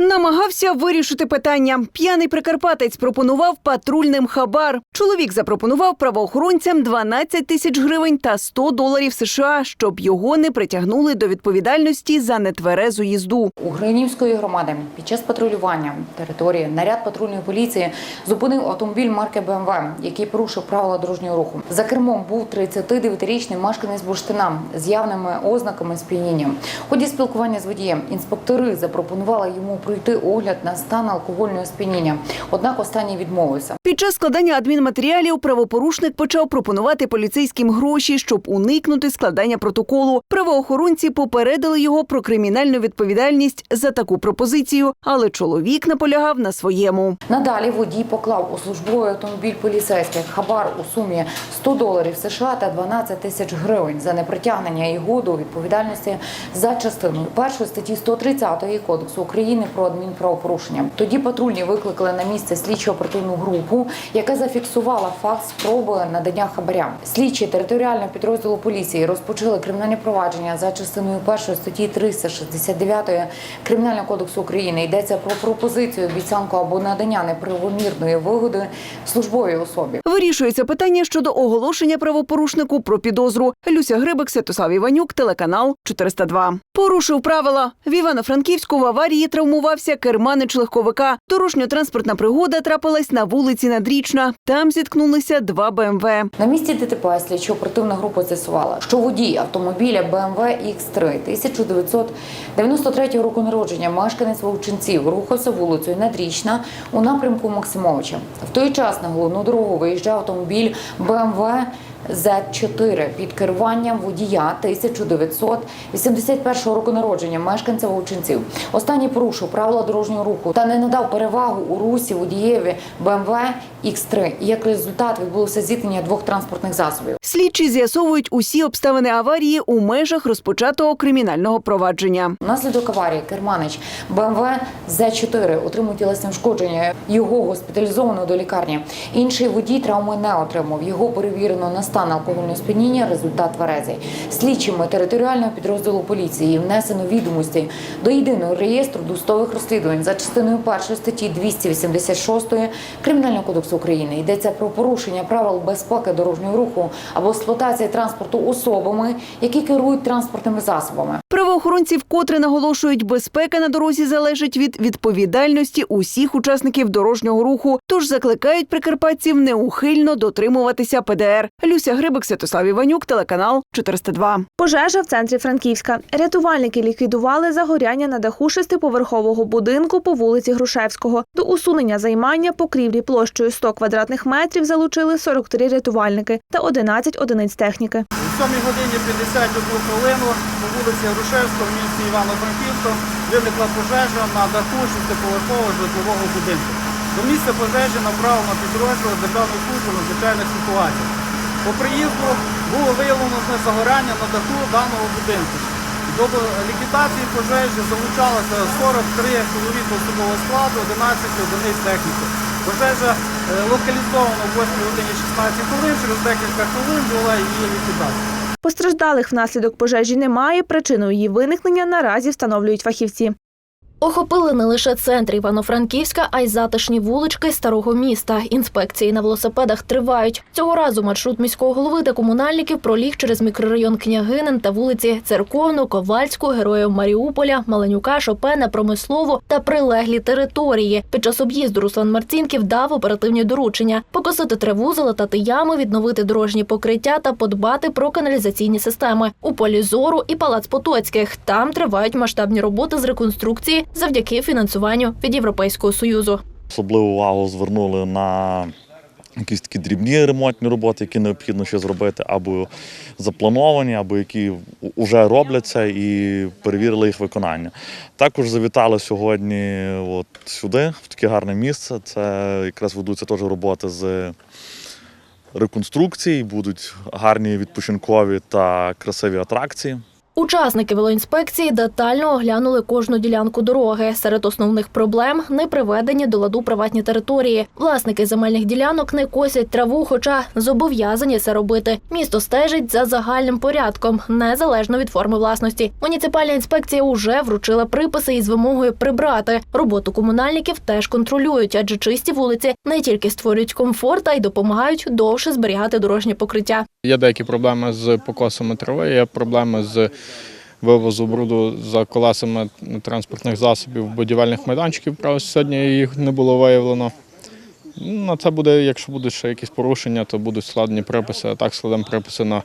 Намагався вирішити питання. П'яний прикарпатець пропонував патрульним хабар. Чоловік запропонував правоохоронцям 12 тисяч гривень та 100 доларів США, щоб його не притягнули до відповідальності за нетверезу їзду. У Гринівської громади під час патрулювання території наряд патрульної поліції зупинив автомобіль марки БМВ, який порушив правила дорожнього руху. За кермом був 39-річний мешканець бурштина з явними ознаками сп'яніння. Ході спілкування з водієм інспектори запропонували йому пройти огляд на стан алкогольного сп'яніння. Однак останній відмовився. Під час складання адмінматеріалів правопорушник почав пропонувати поліцейським гроші, щоб уникнути складання протоколу. Правоохоронці попередили його про кримінальну відповідальність за таку пропозицію, але чоловік наполягав на своєму. Надалі водій поклав у службовий автомобіль поліцейських хабар у сумі 100 доларів США та 12 тисяч гривень за непритягнення його до відповідальності за частиною першої статті 130 Кодексу України про адмінправопорушення. Тоді патрульні викликали на місце слідчо оперативну групу, яка зафіксувала факт спроби надання хабаря. Слідчі територіального підрозділу поліції розпочали кримінальне провадження за частиною першої статті 369 Кримінального кодексу України. Йдеться про пропозицію, обіцянку або надання неправомірної вигоди службовій особі. Вирішується питання щодо оголошення правопорушнику про підозру. Люся Грибик, Святослав Іванюк, телеканал 402. Порушив правила. В Івано-Франківську в аварії травмувався керманич легковика. Дорожньо-транспортна пригода трапилась на вулиці Надрічна. Там зіткнулися два БМВ. На місці ДТП слідчо оперативна група з'ясувала, що водій автомобіля BMW X3 1993 року народження, мешканець Вовчинців, рухався вулицею Надрічна у напрямку Максимовича. В той час на головну дорогу виїжджав автомобіль BMW Z4 під керуванням водія 1981 року народження, мешканця Вовчинців. Останній порушив правила дорожнього руху та не надав перевагу у русі водієві BMW X3. І як результат відбулося зіткнення двох транспортних засобів. Слідчі з'ясовують усі обставини аварії у межах розпочатого кримінального провадження. Внаслідок аварії керманич BMW Z4 отримав тілесне ушкодження. Його госпіталізовано до лікарні. Інший водій травми не отримав. Його перевірено на стан алкогольного сп'яніння. Результат тверезий. Слідчими територіального підрозділу поліції внесено відомості до єдиного реєстру досудових розслідувань за частиною першої статті 286 Кримінального кодексу України. Йдеться про порушення правил безпеки дорожнього руху або експлуатації транспорту особами, які керують транспортними засобами. Правоохоронці вкотре наголошують, безпека на дорозі залежить від відповідальності усіх учасників дорожнього руху. Тож закликають прикарпатців неухильно дотримуватися ПДР. Люся Грибик, Святослав Іванюк, телеканал 402. Пожежа в центрі Франківська. Рятувальники ліквідували загоряння на даху шестиповерхового будинку по вулиці Грушевського. До усунення займання покрівлі площею 100 квадратних метрів залучили 43 рятувальники та 11 одиниць техніки. О 7 годині 51 хвилину по вулиці Грушевського в місті Івано-Франківська виникла пожежа на даху шестиповерхового житлового будинку. До місця пожежі направлено підрозділ Державної служби надзвичайних ситуацій. По приїзду було виявлено загорання на даху даного будинку. До ліквідації пожежі залучалося 43 чоловіка особового складу, 11 одиниць техніки. Пожежа е, локалізована о 8 годині 16 хвилин, через декілька хвилин була її ліквідація. Постраждалих внаслідок пожежі немає. Причину її виникнення наразі встановлюють фахівці. Охопили не лише центр Івано-Франківська, а й затишні вулички старого міста. Інспекції на велосипедах тривають. Цього разу маршрут міського голови та комунальників проліг через мікрорайон Княгинин та вулиці Церковну, Ковальську, Героїв Маріуполя, Маленюка, Шопена, Промислову та прилеглі території. Під час об'їзду Руслан Марцінків дав оперативні доручення покосити траву, залатати ями, відновити дорожні покриття та подбати про каналізаційні системи. У полі зору і палац Потоцьких. Там тривають масштабні роботи з реконструкції завдяки фінансуванню від Європейського союзу. Особливу увагу звернули на якісь такі дрібні ремонтні роботи, які необхідно ще зробити, або заплановані, або які вже робляться, і перевірили їх виконання. Також завітали сьогодні от сюди, в таке гарне місце. Це якраз ведуться теж роботи з реконструкції, будуть гарні відпочинкові та красиві атракції. Учасники велоінспекції детально оглянули кожну ділянку дороги. Серед основних проблем не приведені до ладу приватні території. Власники земельних ділянок не косять траву, хоча зобов'язані це робити. Місто стежить за загальним порядком, незалежно від форми власності. Муніципальна інспекція уже вручила приписи із вимогою прибрати. Роботу комунальників теж контролюють, адже чисті вулиці не тільки створюють комфорт, а й допомагають довше зберігати дорожнє покриття. Є деякі проблеми з покосами трави, є проблеми з вивозу бруду за колесами транспортних засобів будівельних майданчиків. Правда, сьогодні їх не було виявлено. На це буде, якщо будуть ще якісь порушення, то будуть складені приписи. А так складемо приписи на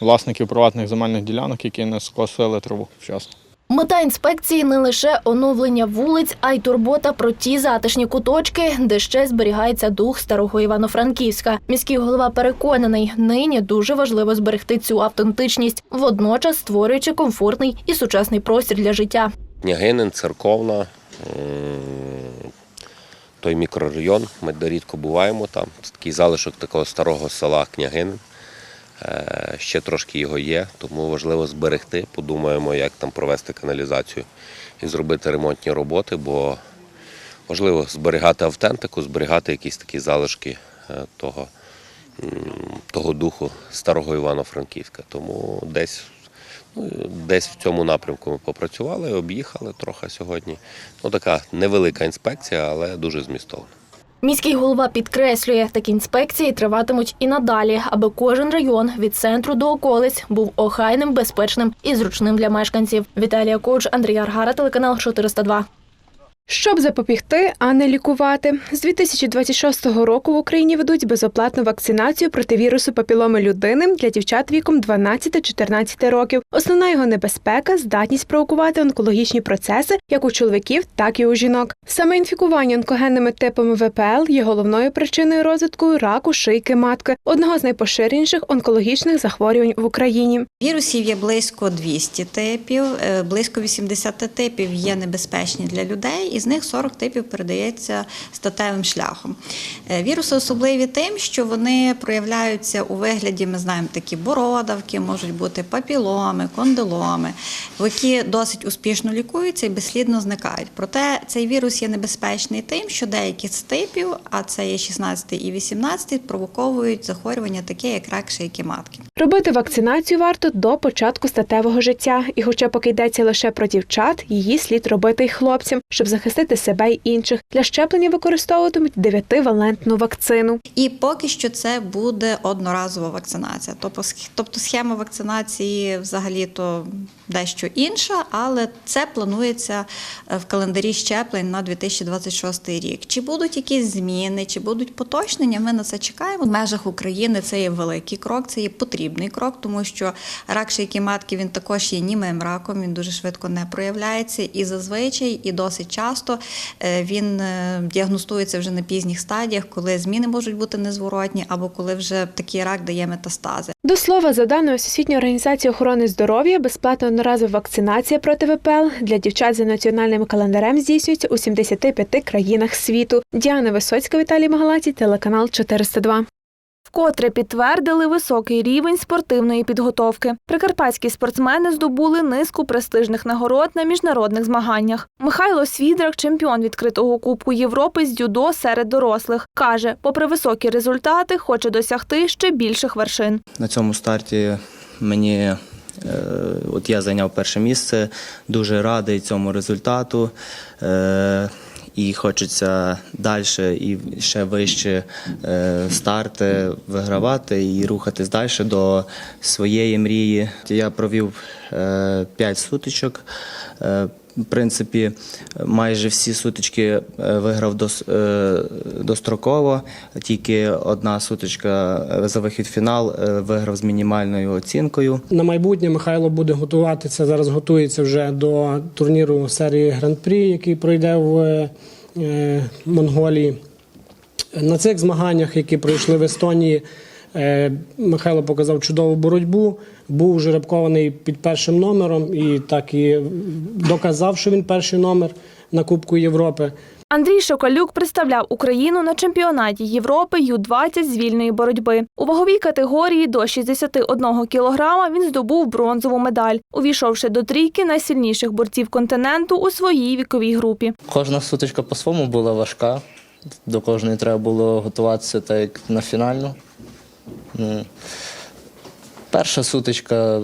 власників приватних земельних ділянок, які не скосили траву вчасно. Мета інспекції не лише оновлення вулиць, а й турбота про ті затишні куточки, де ще зберігається дух старого Івано-Франківська. Міський голова переконаний, нині дуже важливо зберегти цю автентичність, водночас створюючи комфортний і сучасний простір для життя. Княгинин, церковна, той мікрорайон. Ми рідко буваємо там. Такий залишок такого старого села Княгинин. Е, Ще трошки його є, тому важливо зберегти. Подумаємо, як там провести каналізацію і зробити ремонтні роботи, бо важливо зберігати автентику, зберігати якісь такі залишки е, того, того духу старого Івано-Франківська. Тому десь Ну, Десь в цьому напрямку ми попрацювали, об'їхали трохи сьогодні. Ну, така невелика інспекція, але дуже змістовна. Міський голова підкреслює, такі інспекції триватимуть і надалі, аби кожен район від центру до околиць був охайним, безпечним і зручним для мешканців. Віталія Коуч, Андрій Аргара, телеканал 402. Щоб запобігти, а не лікувати, з 2026 року в Україні ведуть безоплатну вакцинацію проти вірусу папіломи людини для дівчат віком 12-14 років. Основна його небезпека здатність провокувати онкологічні процеси як у чоловіків, так і у жінок. Саме інфікування онкогенними типами ВПЛ є головною причиною розвитку раку шийки матки, одного з найпоширеніших онкологічних захворювань в Україні. Вірусів є близько 200 типів, е, близько 80 типів є небезпечні для людей, із них 40 типів передається статевим шляхом. Е, Віруси особливі тим, що вони проявляються у вигляді, ми знаємо, такі бородавки, можуть бути папіломи, кондиломи, які досить успішно лікуються і безслідно зникають. Проте цей вірус є небезпечний тим, що деякі з типів, а це є 16 і 18, провоковують захворювання таке, як рак шийки матки. Робити вакцинацію варто до початку статевого життя, і хоча поки йдеться лише про дівчат, її слід робити й хлопцям, щоб захистити себе й інших. Для щеплення використовуватимуть дев'ятивалентну вакцину. І поки що це буде одноразова вакцинація. Тобто, тобто схема вакцинації взагалі то дещо інша, але це планується е, в календарі щеплень на 2026 рік. Чи будуть якісь зміни, чи будуть поточнення? Ми на це чекаємо. В межах України це є великий крок, це є потрібний крок, тому що рак шийки матки він також є німим раком, він дуже швидко не проявляється і зазвичай, і досить часто е, він е, діагностується вже на пізніх стадіях, коли зміни можуть бути незворотні, або коли вже такий рак дає метастази. До слова, за даною Всесвітньої організації охорони здоров'я, безплатна одноразова вакцинація проти ВПЛ для дівчат за національним календарем здійснюється у 75 країнах світу. Діана Висоцька, Віталій Магалаті, телеканал 402. Вкотре підтвердили високий рівень спортивної підготовки. Прикарпатські спортсмени здобули низку престижних нагород на міжнародних змаганнях. Михайло Свідрак, чемпіон відкритого Кубку Європи з дзюдо серед дорослих, каже, попри високі результати, хоче досягти ще більших вершин. На цьому старті мені е, от я зайняв перше місце, дуже радий цьому результату. Е, і хочеться далі і ще вище е, старти вигравати і рухатись далі до своєї мрії. Я провів 5 сутичок. Принципі, майже всі сутички е, виграв е, достроково. Тільки одна сутичка е, за вихід в фінал виграв з мінімальною оцінкою. На майбутнє Михайло буде готуватися. Зараз готується вже до турніру серії Гран-прі, який пройде в Монголії. На цих змаганнях, які пройшли в Естонії, Михайло показав чудову боротьбу. Був жеребкований під першим номером і так і доказав, що він перший номер на Кубку Європи. Андрій Шокалюк представляв Україну на чемпіонаті Європи Ю-20 з вільної боротьби. У ваговій категорії до 61 кілограма він здобув бронзову медаль, увійшовши до трійки найсильніших борців континенту у своїй віковій групі. Кожна сутичка по-своєму була важка. До кожної треба було готуватися так як на фінальну. Ну, перша сутичка,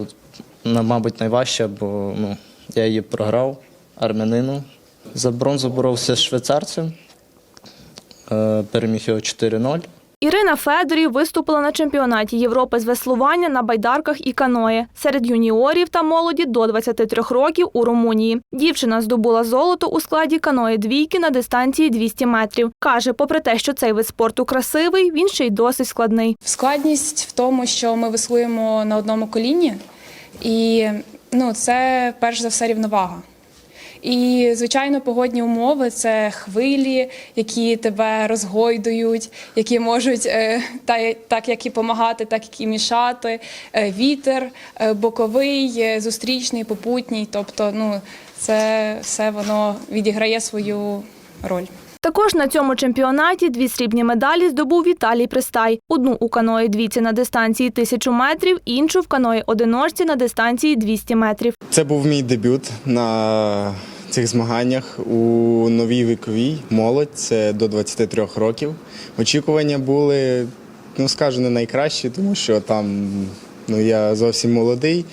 мабуть, найважча, бо ну, я її програв армянину. За бронзу боровся з швейцарцем, е, переміг його 4-0. Ірина Федорів виступила на чемпіонаті Європи з веслування на байдарках і каное серед юніорів та молоді до 23 років у Румунії. Дівчина здобула золото у складі каное двійки на дистанції 200 метрів. Каже, попри те, що цей вид спорту красивий, він ще й досить складний. Складність в тому, що ми веслуємо на одному коліні, і ну, це перш за все рівновага. І, звичайно, погодні умови це хвилі, які тебе розгойдують, які можуть е, та, так як і допомагати, так і мішати. Е, вітер е, боковий, зустрічний, попутній. Тобто, ну, це все воно відіграє свою роль. Також на цьому чемпіонаті дві срібні медалі здобув Віталій Пристай. Одну у каної двійці на дистанції 1000 метрів, іншу в каної одиночці на дистанції 200 метрів. Це був мій дебют на цих змаганнях у новій віковій молодь. Це до 23 років. Очікування були, ну скажу, не найкращі, тому що там ну, я зовсім молодий.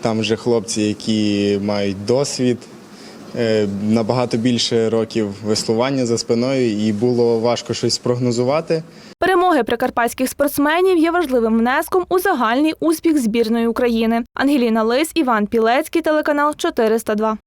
Там вже хлопці, які мають досвід, набагато більше років веслування за спиною, і було важко щось спрогнозувати. Перемоги прикарпатських спортсменів є важливим внеском у загальний успіх збірної України. Ангеліна Лис, Іван Пілецький, телеканал 402.